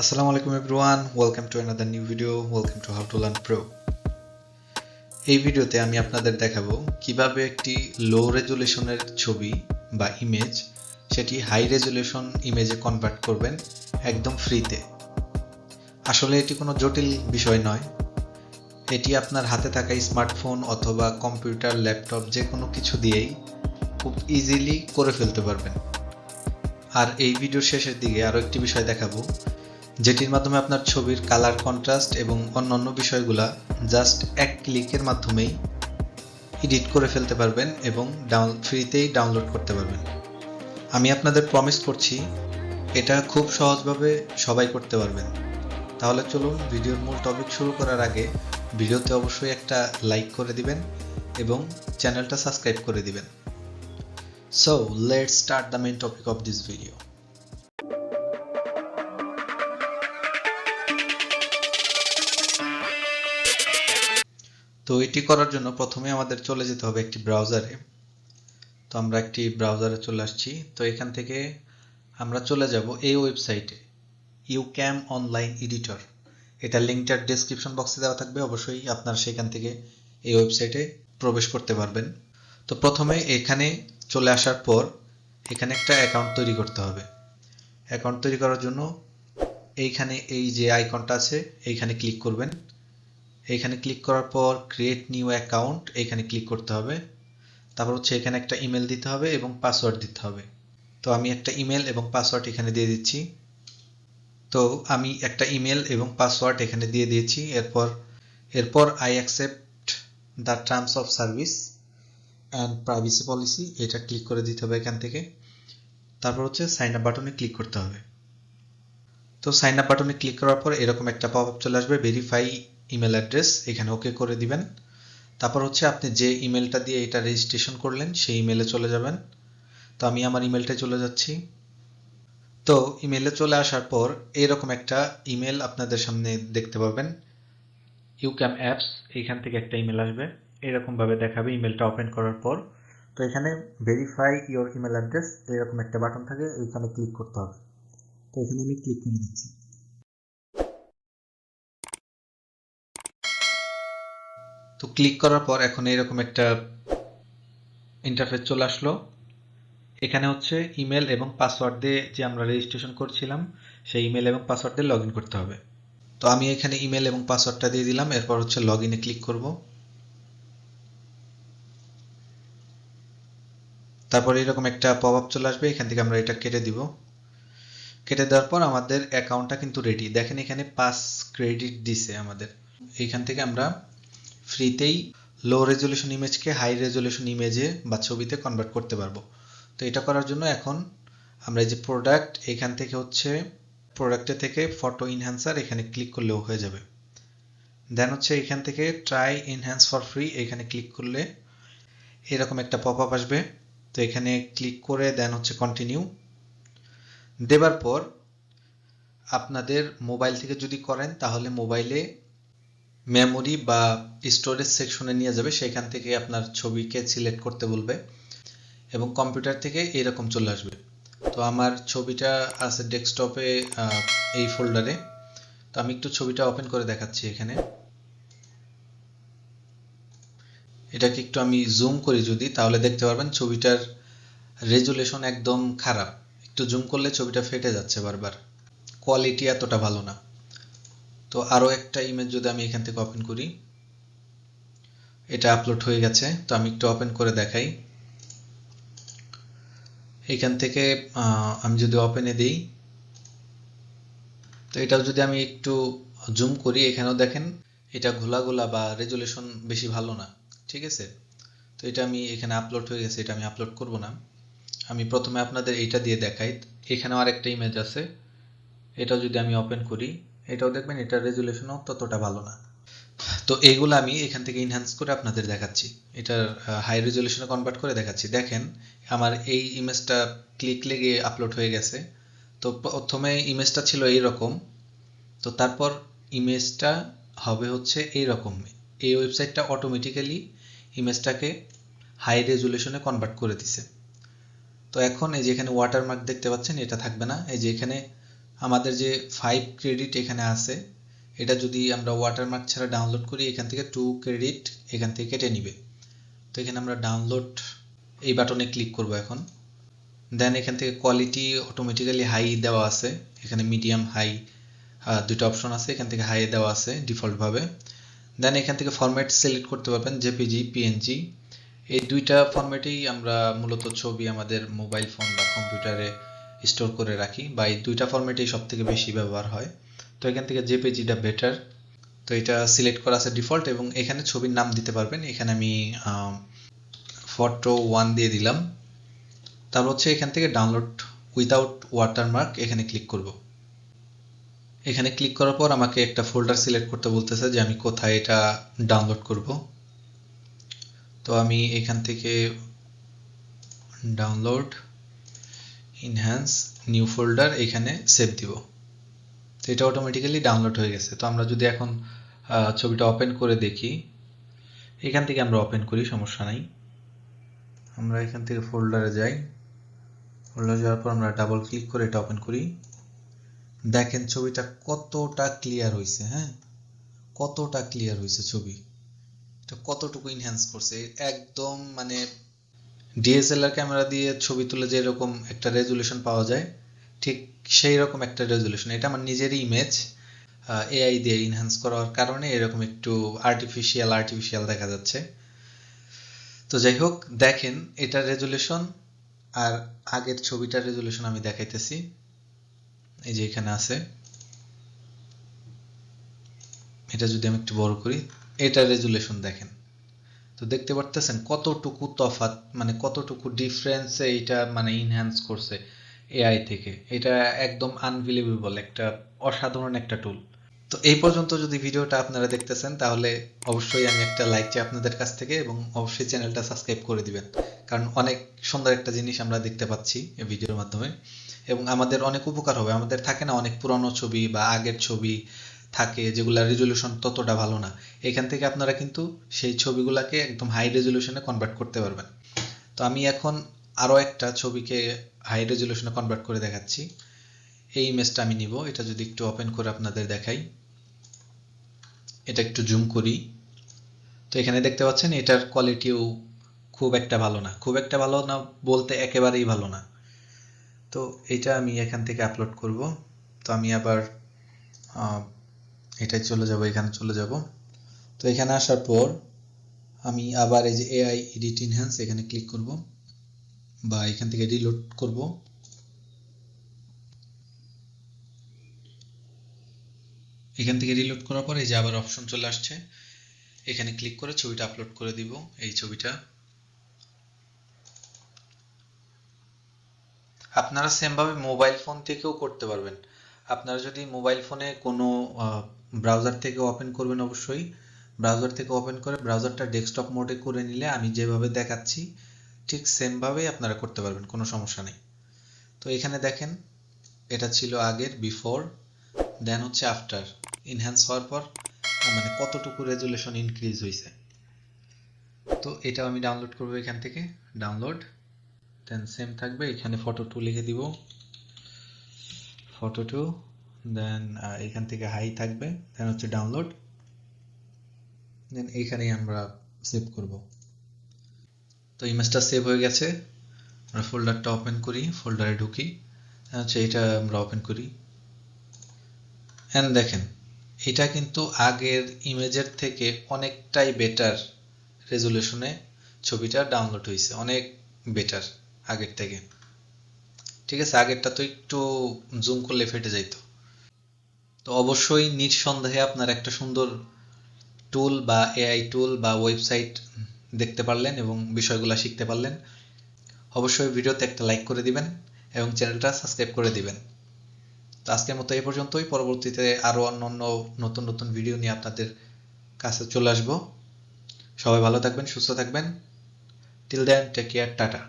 Assalamu alaikum everyone, welcome to another new video, welcome to How to Learn Pro. এই ভিডিওতে আমি আপনাদের দেখাবো কীভাবে একটি লো রেজুলেশনের ছবি বা ইমেজ সেটি হাই রেজুলেশন ইমেজে কনভার্ট করবেন একদম ফ্রিতে আসলে এটি কোনো জটিল বিষয় নয়। এটি আপনার হাতে থাকা স্মার্টফোন অথবা কম্পিউটার ল্যাপটপ যে কোনো কিছু দিয়েই খুব ইজিলি করে ফেলতে পারবেন। আর এই ভিডিওর শেষের দিকে আরও একটি বিষয় দেখাবো। যেটির মাধ্যমে আপনার ছবির কালার কন্ট্রাস্ট এবং অন্যান্য বিষয়গুলা জাস্ট এক ক্লিকের মাধ্যমেই এডিট করে ফেলতে পারবেন এবং ডাউন ফ্রিতেই ডাউনলোড করতে পারবেন। আমি আপনাদের প্রমিস করছি, এটা খুব সহজভাবে সবাই করতে পারবেন। তাহলে চলুন ভিডিওর মূল টপিক শুরু করার আগে ভিডিওতে অবশ্যই একটা লাইক করে দিবেন এবং চ্যানেলটা সাবস্ক্রাইব করে দিবেন। So let's start the main topic of this video তো এটি করার জন্য প্রথমে আমাদের চলে যেতে হবে একটি ব্রাউজারে তো আমরা একটি ব্রাউজারে চলে আসছি। তো এখান থেকে আমরা চলে যাব এই ওয়েবসাইটে ইউ ক্যাম অনলাইন এডিটর এটা লিঙ্কটার ডেসক্রিপশন বক্সে দেওয়া থাকবে। অবশ্যই আপনারা সেখান থেকে এই ওয়েবসাইটে প্রবেশ করতে পারবেন। তো প্রথমে এখানে চলে আসার পর এখানে একটা অ্যাকাউন্ট তৈরি করতে হবে। অ্যাকাউন্ট তৈরি করার জন্য এইখানে এই যে আইকনটা আছে, এইখানে ক্লিক করবেন। এইখানে ক্লিক করার পর ক্রিয়েট নিউ অ্যাকাউন্ট এখানে ক্লিক করতে হবে। তারপর হচ্ছে এখানে একটা ইমেল দিতে হবে এবং পাসওয়ার্ড দিতে হবে। তো আমি একটা ইমেল এবং পাসওয়ার্ড এখানে দিয়ে দিচ্ছি। তো আমি একটা ইমেল এবং পাসওয়ার্ড এখানে দিয়ে দিয়েছি। এরপর এরপর I accept the terms of service and privacy policy এটা ক্লিক করে দিতে হবে এখান থেকে। তারপর হচ্ছে সাইন আপ বাটনে ক্লিক করতে হবে। তো সাইন আপ বাটনে ক্লিক করার পর এরকম একটা পপ আপ চলে আসবে ভেরিফাই ইমেল অ্যাড্রেস এখানে ওকে করে দিবেন। তারপর হচ্ছে আপনি যে ইমেলটা দিয়ে এটা রেজিস্ট্রেশন করলেন, সেই ইমেলে চলে যাবেন। তো আমি আমার ইমেলটায় চলে যাচ্ছি। তো ইমেলে চলে আসার পর এরকম একটা ইমেল আপনাদের সামনে দেখতে পাবেন। ইউক্যাম অ্যাপস এইখান থেকে একটা ইমেল আসবে। এরকমভাবে দেখাবে ইমেলটা ওপেন করার পর। তো এখানে ভেরিফাই ইওর ইমেল অ্যাড্রেস এরকম একটা বাটন থাকে এইখানে ক্লিক করতে হবে। তো এখানে আমি ক্লিক করে দিচ্ছি। তো ক্লিক করার পর এখন এরকম একটা ইন্টারফেস চলে আসলো। এখানে হচ্ছে ইমেল এবং পাসওয়ার্ড দিয়ে যে আমরা রেজিস্ট্রেশন করছিলাম, সেই ইমেল এবং পাসওয়ার্ড দিয়ে লগ করতে হবে। তো আমি এখানে ইমেল এবং পাসওয়ার্ডটা দিয়ে দিলাম, এরপর হচ্ছে লগ ইনে ক্লিক করব। তারপর এরকম একটা পপ আপ চলে আসবে, এখান থেকে আমরা এটা কেটে দিব। কেটে দেওয়ার পর আমাদের অ্যাকাউন্টটা কিন্তু রেডি দেখেন এখানে পাস ক্রেডিট দিছে আমাদের। এইখান থেকে আমরা ফ্রিতেই লো রেজলিউশন ইমেজকে হাই রেজলিউশন ইমেজে বা ছবিতে কনভার্ট করতে পারব। তো এটা করার জন্য এখন আমরা এই যে প্রোডাক্ট এখান থেকে হচ্ছে প্রোডাক্টে থেকে ফটো ইনহ্যান্সার এখানে ক্লিক করলেও হয়ে যাবে। দেন হচ্ছে এখান থেকে ট্রাই ইনহ্যান্স ফর ফ্রি এখানে ক্লিক করলে এরকম একটা পপ আপ আসবে। তো এখানে ক্লিক করে দেন হচ্ছে কন্টিনিউ দেবার পর আপনাদের মোবাইল থেকে যদি করেন তাহলে মোবাইলে মেমোরি বা স্টোরেজ সেকশনে নিয়ে যাবে, সেখান থেকে আপনার ছবিকে সিলেক্ট করতে বলবে এবং কম্পিউটার থেকে এরকম চলে আসবে। তো আমার ছবিটা আছে ডেস্কটপে এই ফোল্ডারে তো আমি একটু ছবিটা ওপেন করে দেখাচ্ছি এখানে। এটাকে একটু আমি জুম করি যদি, তাহলে দেখতে পারবেন ছবিটার রেজুলেশন একদম খারাপ। একটু জুম করলে ছবিটা ফেটে যাচ্ছে বারবার। কোয়ালিটি এতটা ভালো না। তো আরও একটা ইমেজ যদি আমি এখান থেকে ওপেন করি, এটা আপলোড হয়ে গেছে, তো আমি একটু ওপেন করে দেখাই। এখান থেকে আমি যদি ওপেনে দিই, তো এটাও যদি আমি একটু জুম করি, এখানেও দেখেন, এটা ঘোলা গোলা বা রেজুলেশন বেশি ভালো না, ঠিক আছে? তো এটা আমি এখানে আপলোড হয়ে গেছে, এটা আমি আপলোড করব না। আমি প্রথমে আপনাদের এইটা দিয়ে দেখাই, এখানেও আরেকটা ইমেজ আছে, এটাও যদি আমি ওপেন করি এটাও দেখবেন এটার রেজুলেশনও ততটা ভালো না। তো এইগুলো আমি এখান থেকে ইনহ্যান্স করে আপনাদের দেখাচ্ছি। এটার হাই রেজুলেশনে কনভার্ট করে দেখাচ্ছি। দেখেন, আমার এই ইমেজটা ক্লিক লেগে আপলোড হয়ে গেছে। তো প্রথমে ইমেজটা ছিল এই রকম তো তারপর ইমেজটা হবে হচ্ছে এই রকম এই ওয়েবসাইটটা অটোমেটিক্যালি ইমেজটাকে হাই রেজুলেশনে কনভার্ট করে দিছে। তো এখন এই যে এখানে ওয়াটারমার্ক দেখতে পাচ্ছেন, এটা থাকবে না। এই যে এখানে আমাদের যে ফাইভ ক্রেডিট এখানে আছে, এটা যদি আমরা ওয়াটারমার্ক ছাড়া ডাউনলোড করি, এখান থেকে টু ক্রেডিট এখান থেকে কেটে নিবে। তো এখানে আমরা ডাউনলোড এই বাটনে ক্লিক করব এখন। দেন এখান থেকে কোয়ালিটি অটোমেটিক্যালি হাই দেওয়া আছে। এখানে মিডিয়াম হাই দুটো অপশন আছে। এখান থেকে হাই দেওয়া আছে ডিফল্টভাবে দেন এখান থেকে ফরম্যাট সিলেক্ট করতে পারবেন জেপিজি পিএনজি এই দুইটা ফরম্যাটেই আমরা মূলত ছবি আমাদের মোবাইল ফোন বা কম্পিউটারে স্টোর করে রাখি বা এই দুইটা ফরম্যাটেই সব থেকে বেশি ব্যবহার হয়। তো এখান থেকে জেপিজিটা বেটার তো এটা সিলেক্ট করা আছে ডিফল্ট এবং এখানে ছবির নাম দিতে পারবেন। এখানে আমি ফটো ওয়ান দিয়ে দিলাম। তারপর হচ্ছে এখান থেকে ডাউনলোড উইদাউট ওয়াটারমার্ক এখানে ক্লিক করব। এখানে ক্লিক করার পর আমাকে একটা ফোল্ডার সিলেক্ট করতে বলতেছে যে আমি কোথায় এটা ডাউনলোড করব। তো আমি এখান থেকে ডাউনলোড ইনহ্যান্স নিউ ফোল্ডার এখানে সেভ দিব। তো এটা অটোমেটিক্যালি ডাউনলোড হয়ে গেছে। তো আমরা যদি এখন ছবিটা ওপেন করে দেখি, এখান থেকে আমরা ওপেন করি, সমস্যা নাই। আমরা এখান থেকে ফোল্ডারে যাই। ফোল্ডার যাওয়ার পর আমরা ডাবল ক্লিক করে এটা ওপেন করি। দেখেন ছবিটা কতটা ক্লিয়ার হয়েছে হ্যাঁ? কতটা ক্লিয়ার হয়েছে ছবি। এটা কতটুকু ইনহ্যান্স করছে? একদম মানে ডিএসএলআর ক্যামেরা দিয়ে ছবি তুলে যেরকম একটা রেজুলেশন পাওয়া যায়, ঠিক সেই রকম একটা রেজুলেশন এটা আমার নিজেরই ইমেজ এআই দিয়ে ইনহ্যান্স করার কারণে এরকম একটু আর্টিফিশিয়াল আর্টিফিশিয়াল দেখা যাচ্ছে। তো যাই হোক, দেখেন, এটা রেজুলেশন আর আগের ছবিটার রেজুলেশন আমি দেখাইতেছি। এই যে এখানে আছে। এটা যদি আমি একটু বড় করি, এটা রেজুলেশন দেখেন। তো দেখতে পারতেছেন কতটুকু তফাত মানে কতটুকু ডিফারেন্সে এটা মানে ইনহ্যান্স করছে এআই থেকে। এটা একদম আনবিলিভেবল একটা, অসাধারণ একটা টুল তো এই পর্যন্ত যদি ভিডিওটা আপনারা দেখতেছেন, তাহলে অবশ্যই আমি একটা লাইক চাই আপনাদের কাছ থেকে এবং অবশ্যই চ্যানেলটা সাবস্ক্রাইব করে দিবেন। কারণ অনেক সুন্দর একটা জিনিস আমরা দেখতে পাচ্ছি এই ভিডিওর মাধ্যমে। এবং আমাদের অনেক উপকার হবে। আমাদের থাকে না অনেক পুরনো ছবি বা আগের ছবি থাকে, যেগুলা রেজলিউশন ততটা ভালো না, এখান থেকে আপনারা কিন্তু সেই ছবিগুলাকে একদম হাই রেজলিউশনে কনভার্ট করতে পারবেন। তো আমি এখন আরও একটা ছবিকে হাই রেজলিউশনে কনভার্ট করে দেখাচ্ছি। এই ইমেজটা আমি নিব, এটা যদি একটু ওপেন করে আপনাদের দেখাই। এটা একটু জুম করি। তো এখানে দেখতে পাচ্ছেন, এটার কোয়ালিটিও খুব একটা ভালো না। খুব একটা ভালো না বলতে একেবারেই ভালো না। তো এটা আমি এখান থেকে আপলোড করব। তো আমি আবার এটাই চলে যাব, এখানে চলে যাব। তো এখানে আসার পর আমি আবার এই যে এআই এডিট ইনহ্যান্স এখানে ক্লিক করব বা এখান থেকে রিলোড করব। এখান থেকে রিলোড করার পর এই যে আবার অপশন চলে আসছে, এখানে ক্লিক করে ছবিটা আপলোড করে দিব, এই ছবিটা। আপনারা সেমভাবে মোবাইল ফোন থেকেও করতে পারবেন। আপনারা যদি মোবাইল ফোনে কোনো ব্রাউজার থেকে ওপেন করবেন অবশ্যই। ব্রাউজার থেকে ওপেন করে ব্রাউজারটা ডেস্কটপ মোডে করে নিলে আমি যেভাবে দেখাচ্ছি, ঠিক সেমভাবেই আপনারা করতে পারবেন, কোনো সমস্যা নেই। তো এখানে দেখেন, এটা ছিল আগের বিফোর দেন হচ্ছে আফটার ইনহ্যান্স হওয়ার পর মানে কতটুকু রেজুলেশন ইনক্রিজ হয়েছে তো এটাও আমি ডাউনলোড করব এখান থেকে। ডাউনলোড দেন সেম থাকবে। এখানে ফটো টু লিখে দিব। ফটো টু দেন এখান থেকে হাই থাকবে। দেন হচ্ছে ডাউনলোড দেন এইখানেই আমরা সেভ করব। তো ইমেজটা সেভ হয়ে গেছে। আমরা ফোল্ডারটা ওপেন করি ফোল্ডারে ঢুকি। হচ্ছে এটা আমরা ওপেন করি। অ্যান্ড দেখেন, এটা কিন্তু আগের ইমেজের থেকে অনেকটাই বেটার রেজুলেশনে ছবিটা ডাউনলোড হয়েছে। অনেক বেটার আগের থেকে। ঠিক আছে, আগেরটা তো একটু জুম করলে ফেটে যাইতো। তো অবশ্যই নিঃসন্দেহে আপনার একটা সুন্দর টুল বা এআই টুল বা ওয়েবসাইট দেখতে পারলেন এবং বিষয়গুলো শিখতে পারলেন। অবশ্যই ভিডিওতে একটা লাইক করে দিবেন এবং চ্যানেলটা সাবস্ক্রাইব করে দিবেন। তো আজকের মতো এই পর্যন্তই। পরবর্তীতে আরও অন্য অন্য নতুন নতুন ভিডিও নিয়ে আপনাদের কাছে চলে আসব। সবাই ভালো থাকবেন, সুস্থ থাকবেন। Till then take care tata.